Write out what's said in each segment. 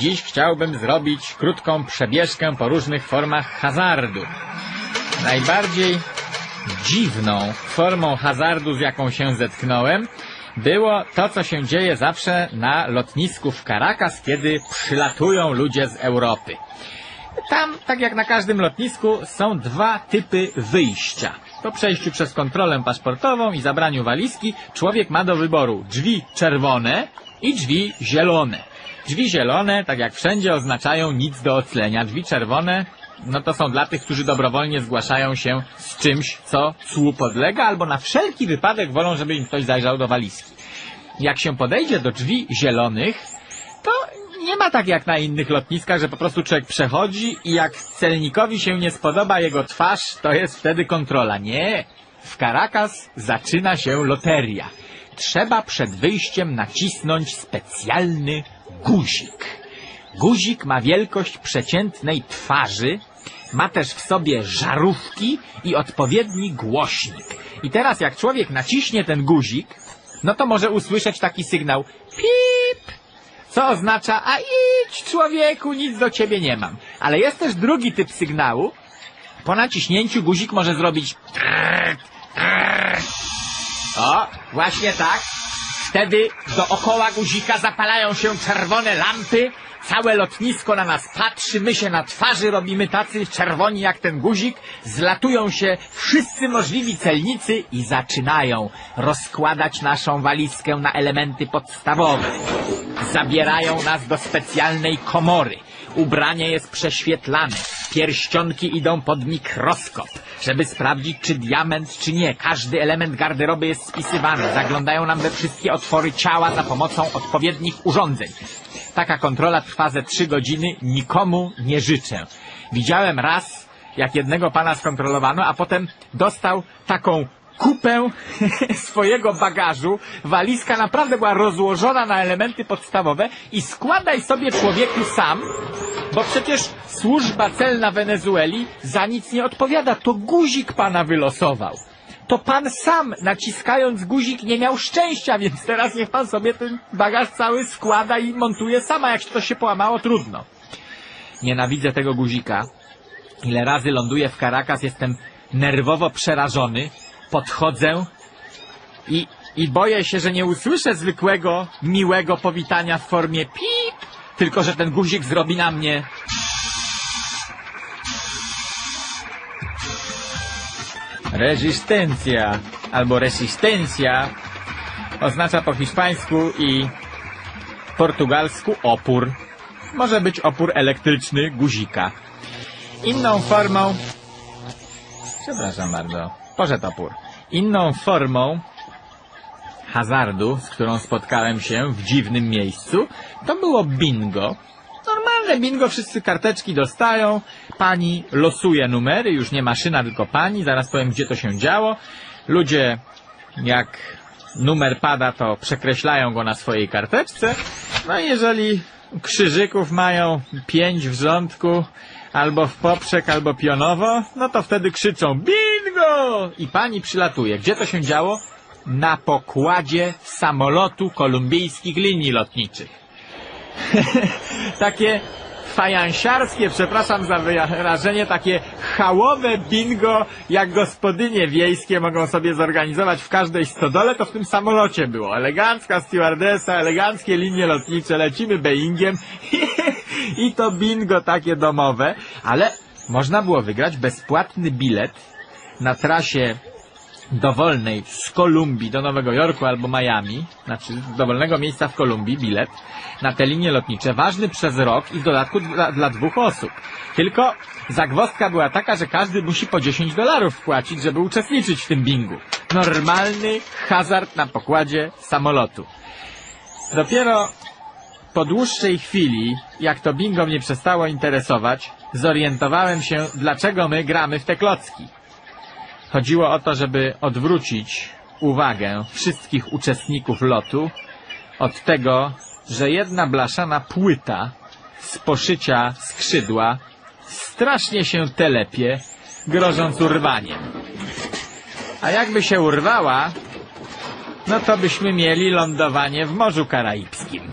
Dziś chciałbym zrobić krótką przebieżkę po różnych formach hazardu. Najbardziej dziwną formą hazardu, z jaką się zetknąłem, było to, co się dzieje zawsze na lotnisku w Caracas, kiedy przylatują ludzie z Europy. Tam, tak jak na każdym lotnisku, są dwa typy wyjścia. Po przejściu przez kontrolę paszportową i zabraniu walizki, człowiek ma do wyboru drzwi czerwone i drzwi zielone. Drzwi zielone, tak jak wszędzie, oznaczają nic do oclenia. Drzwi czerwone, no to są dla tych, którzy dobrowolnie zgłaszają się z czymś, co cłu podlega, albo na wszelki wypadek wolą, żeby im ktoś zajrzał do walizki. Jak się podejdzie do drzwi zielonych, to nie ma tak jak na innych lotniskach, że po prostu człowiek przechodzi i jak celnikowi się nie spodoba jego twarz, to jest wtedy kontrola. Nie. W Caracas zaczyna się loteria. Trzeba przed wyjściem nacisnąć specjalny guzik. Guzik ma wielkość przeciętnej twarzy, ma też w sobie żarówki i odpowiedni głośnik. I teraz jak człowiek naciśnie ten guzik, no to może usłyszeć taki sygnał pip, co oznacza, a idź człowieku, nic do ciebie nie mam. Ale jest też drugi typ sygnału. Po naciśnięciu guzik może zrobić o, właśnie tak. Wtedy dookoła guzika zapalają się czerwone lampy, całe lotnisko na nas patrzy, my się na twarzy robimy tacy czerwoni jak ten guzik, zlatują się wszyscy możliwi celnicy i zaczynają rozkładać naszą walizkę na elementy podstawowe. Zabierają nas do specjalnej komory. Ubranie jest prześwietlane. Pierścionki idą pod mikroskop, żeby sprawdzić, czy diament, czy nie. Każdy element garderoby jest spisywany. Zaglądają nam we wszystkie otwory ciała za pomocą odpowiednich urządzeń. Taka kontrola trwa ze trzy godziny. Nikomu nie życzę. Widziałem raz, jak jednego pana skontrolowano, a potem dostał taką kupę swojego bagażu. Walizka naprawdę była rozłożona na elementy podstawowe i składaj sobie człowieku sam, bo przecież służba celna Wenezueli za nic nie odpowiada. To guzik pana wylosował. To pan sam naciskając guzik nie miał szczęścia, więc teraz niech pan sobie ten bagaż cały składa i montuje sama. Jak to się połamało, trudno. Nienawidzę tego guzika. Ile razy ląduję w Caracas, jestem nerwowo przerażony. Podchodzę i, i boję się, że nie usłyszę zwykłego, miłego powitania w formie pip, tylko że ten guzik zrobi na mnie. Resistencia albo resistencia oznacza po hiszpańsku i portugalsku opór. Może być opór elektryczny guzika. Inną formą Przepraszam bardzo. Opór. Inną formą hazardu, z którą spotkałem się w dziwnym miejscu, to było bingo. Normalne bingo, wszyscy karteczki dostają, pani losuje numery, już nie maszyna, tylko pani, zaraz powiem, gdzie to się działo. Ludzie, jak numer pada, to przekreślają go na swojej karteczce. No i jeżeli krzyżyków mają pięć w rządku, albo w poprzek, albo pionowo, no to wtedy krzyczą bingo! I pani przylatuje. Gdzie to się działo? Na pokładzie samolotu kolumbijskich linii lotniczych. takie fajansiarskie, przepraszam za wyrażenie, takie chałowe bingo, jak gospodynie wiejskie mogą sobie zorganizować w każdej stodole, to w tym samolocie było. Elegancka stewardesa, eleganckie linie lotnicze, lecimy Boeingiem i to bingo takie domowe, ale można było wygrać bezpłatny bilet na trasie dowolnej z Kolumbii do Nowego Jorku albo Miami, znaczy z dowolnego miejsca w Kolumbii bilet na te linie lotnicze, ważny przez rok i w dodatku dla, dla dwóch osób. Tylko zagwozdka była taka, że każdy musi po 10 dolarów wpłacić, żeby uczestniczyć w tym bingu. Normalny hazard na pokładzie samolotu. Dopiero po dłuższej chwili, jak to bingo mnie przestało interesować, zorientowałem się, dlaczego my gramy w te klocki. Chodziło o to, żeby odwrócić uwagę wszystkich uczestników lotu od tego, że jedna blaszana płyta z poszycia skrzydła strasznie się telepie, grożąc urwaniem. A jakby się urwała, no to byśmy mieli lądowanie w Morzu Karaibskim.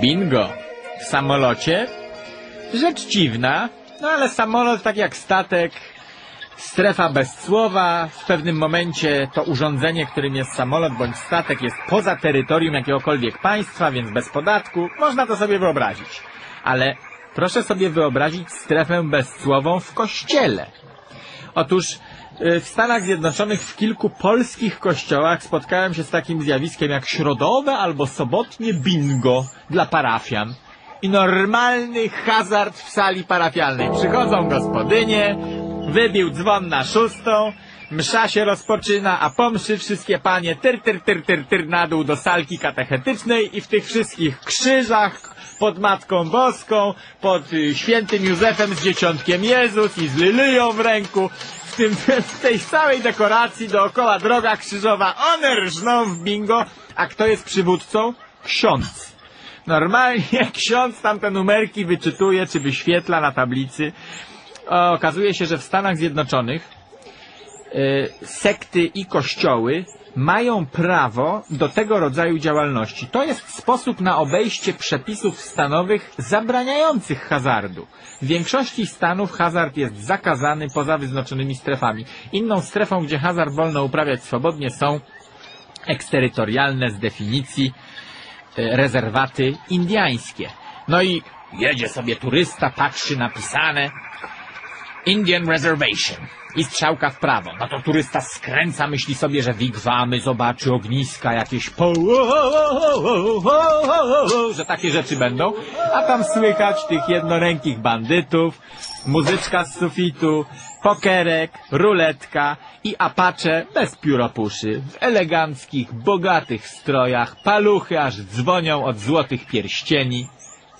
Bingo. W samolocie rzecz dziwna, no ale samolot tak jak statek, strefa bez słowa, w pewnym momencie to urządzenie, którym jest samolot bądź statek jest poza terytorium jakiegokolwiek państwa, więc bez podatku, można to sobie wyobrazić. Ale proszę sobie wyobrazić strefę bezcłową w kościele. Otóż y, w Stanach Zjednoczonych w kilku polskich kościołach spotkałem się z takim zjawiskiem jak środowe albo sobotnie bingo dla parafian. I normalny hazard w sali parafialnej. Przychodzą gospodynie, wybił dzwon na szóstą, msza się rozpoczyna, a po mszy wszystkie panie tyr, tyr, tyr, tyr, tyr na dół do salki katechetycznej i w tych wszystkich krzyżach pod Matką Boską, pod y, świętym Józefem z Dzieciątkiem Jezus i z Lilyją w ręku, w, tym, w tej całej dekoracji dookoła droga krzyżowa, one rżną w bingo, a kto jest przywódcą? Ksiądz. Normalnie ksiądz tam te numerki wyczytuje, czy wyświetla na tablicy. Okazuje się, że w Stanach Zjednoczonych y, sekty i kościoły mają prawo do tego rodzaju działalności. To jest sposób na obejście przepisów stanowych zabraniających hazardu. W większości stanów hazard jest zakazany poza wyznaczonymi strefami. Inną strefą, gdzie hazard wolno uprawiać swobodnie są eksterytorialne z definicji e, rezerwaty indyjskie. No i jedzie sobie turysta, patrzy napisane Indian Reservation i strzałka w prawo. No to turysta skręca, myśli sobie, że wigwamy, zobaczy ogniska, jakieś po... że takie rzeczy będą, a tam słychać tych jednorękich bandytów, muzyczka z sufitu, pokerek, ruletka i apacze bez pióropuszy, w eleganckich, bogatych strojach, paluchy aż dzwonią od złotych pierścieni.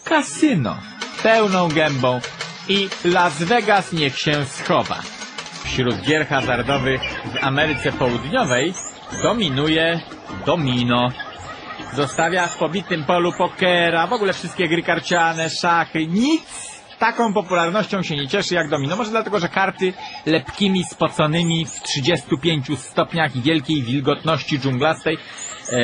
Kasyno, pełną gębą i Las Vegas niech się schowa. Wśród gier hazardowych w Ameryce Południowej dominuje domino. Zostawia w pobitym polu pokera, w ogóle wszystkie gry karciane, szachy, nic taką popularnością się nie cieszy jak domino. Może dlatego, że karty lepkimi, spoconymi w 35 stopniach i wielkiej wilgotności dżunglastej, e,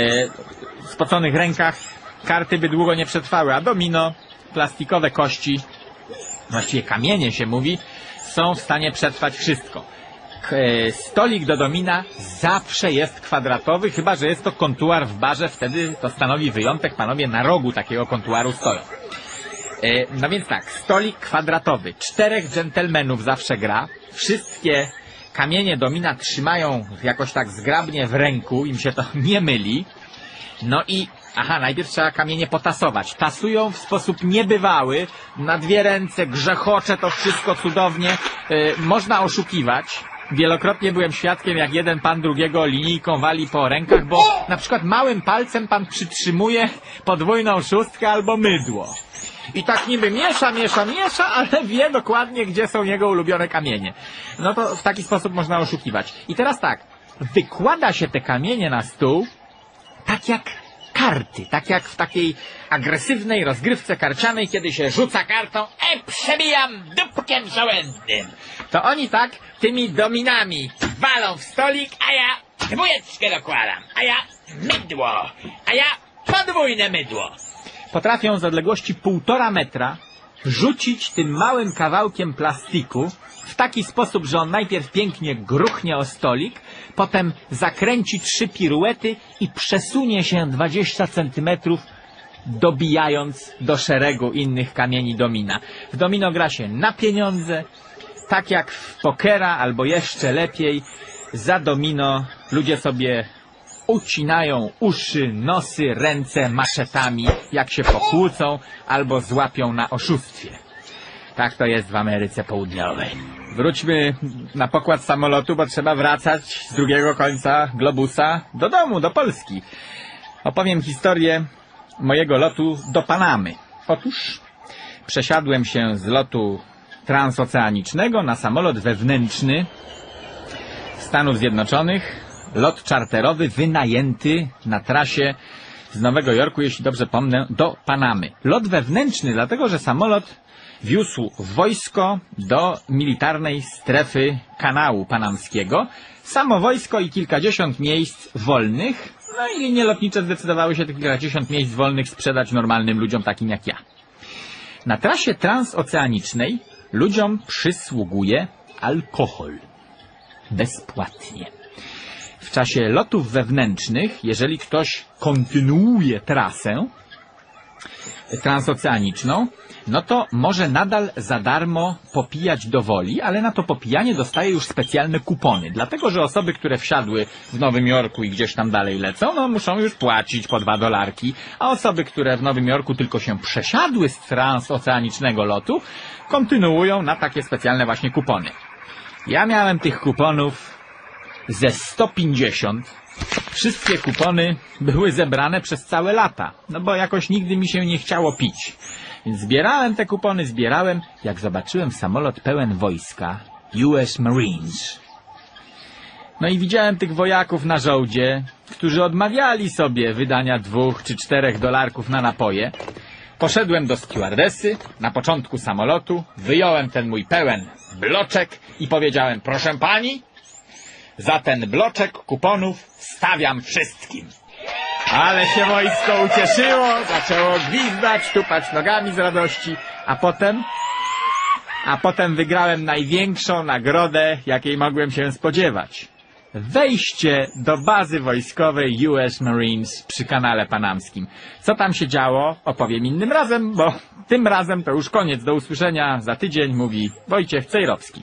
spoconych rękach, karty by długo nie przetrwały, a domino, plastikowe kości, właściwie kamienie się mówi, są w stanie przetrwać wszystko. E, Stolik do domina zawsze jest kwadratowy, chyba że jest to kontuar w barze, wtedy to stanowi wyjątek, panowie na rogu takiego kontuaru stoją. E, No więc tak, stolik kwadratowy, czterech dżentelmenów zawsze gra, wszystkie kamienie domina trzymają jakoś tak zgrabnie w ręku, im się to nie myli, no i, aha, najpierw trzeba kamienie potasować. Tasują w sposób niebywały, na dwie ręce, grzechocze to wszystko cudownie. Y, można oszukiwać. Wielokrotnie byłem świadkiem, jak jeden pan drugiego linijką wali po rękach, bo na przykład małym palcem pan przytrzymuje podwójną szóstkę albo mydło. I tak niby miesza, miesza, miesza, ale wie dokładnie, gdzie są jego ulubione kamienie. No to w taki sposób można oszukiwać. I teraz tak, wykłada się te kamienie na stół, tak jak karty, tak jak w takiej agresywnej rozgrywce karcianej, kiedy się rzuca kartą, e, przebijam dupkiem żołędnym. To oni tak tymi dominami walą w stolik, a ja dwójeczkę dokładam, a ja mydło, a ja podwójne mydło. Potrafią z odległości półtora metra rzucić tym małym kawałkiem plastiku w taki sposób, że on najpierw pięknie gruchnie o stolik, potem zakręci trzy piruety i przesunie się 20 centymetrów, dobijając do szeregu innych kamieni domina. W domino gra się na pieniądze, tak jak w pokera, albo jeszcze lepiej, za domino ludzie sobie ucinają uszy, nosy, ręce maczetami, jak się pokłócą albo złapią na oszustwie. Tak to jest w Ameryce Południowej. Wróćmy na pokład samolotu, bo trzeba wracać z drugiego końca globusa do domu, do Polski. Opowiem historię mojego lotu do Panamy. Otóż przesiadłem się z lotu transoceanicznego na samolot wewnętrzny Stanów Zjednoczonych, lot czarterowy wynajęty na trasie z Nowego Jorku, jeśli dobrze pomnę, do Panamy. Lot wewnętrzny, dlatego że samolot wiózł wojsko do militarnej strefy kanału panamskiego. Samo wojsko i kilkadziesiąt miejsc wolnych, No i linie lotnicze zdecydowały się tych kilkadziesiąt miejsc wolnych sprzedać normalnym ludziom takim jak ja. Na trasie transoceanicznej ludziom przysługuje alkohol. Bezpłatnie. W czasie lotów wewnętrznych, jeżeli ktoś kontynuuje trasę transoceaniczną, no to może nadal za darmo popijać do woli, ale na to popijanie dostaje już specjalne kupony. Dlatego, że osoby, które wsiadły w Nowym Jorku i gdzieś tam dalej lecą, no muszą już płacić po dwa dolarki, a osoby, które w Nowym Jorku tylko się przesiadły z transoceanicznego lotu, kontynuują na takie specjalne właśnie kupony. Ja miałem tych kuponów ze 150. Wszystkie kupony były zebrane przez całe lata, no bo jakoś nigdy mi się nie chciało pić. Więc zbierałem te kupony, zbierałem, jak zobaczyłem samolot pełen wojska, US Marines. No i widziałem tych wojaków na żołdzie, którzy odmawiali sobie wydania dwóch czy czterech dolarków na napoje. Poszedłem do stewardesy na początku samolotu, wyjąłem ten mój pełen bloczek i powiedziałem, proszę pani, za ten bloczek kuponów stawiam wszystkim. Ale się wojsko ucieszyło, zaczęło gwizdać, tupać nogami z radości, a potem... A potem wygrałem największą nagrodę, jakiej mogłem się spodziewać. Wejście do bazy wojskowej US Marines przy kanale panamskim. Co tam się działo, opowiem innym razem, bo tym razem to już koniec. Do usłyszenia za tydzień, mówi Wojciech Cejrowski.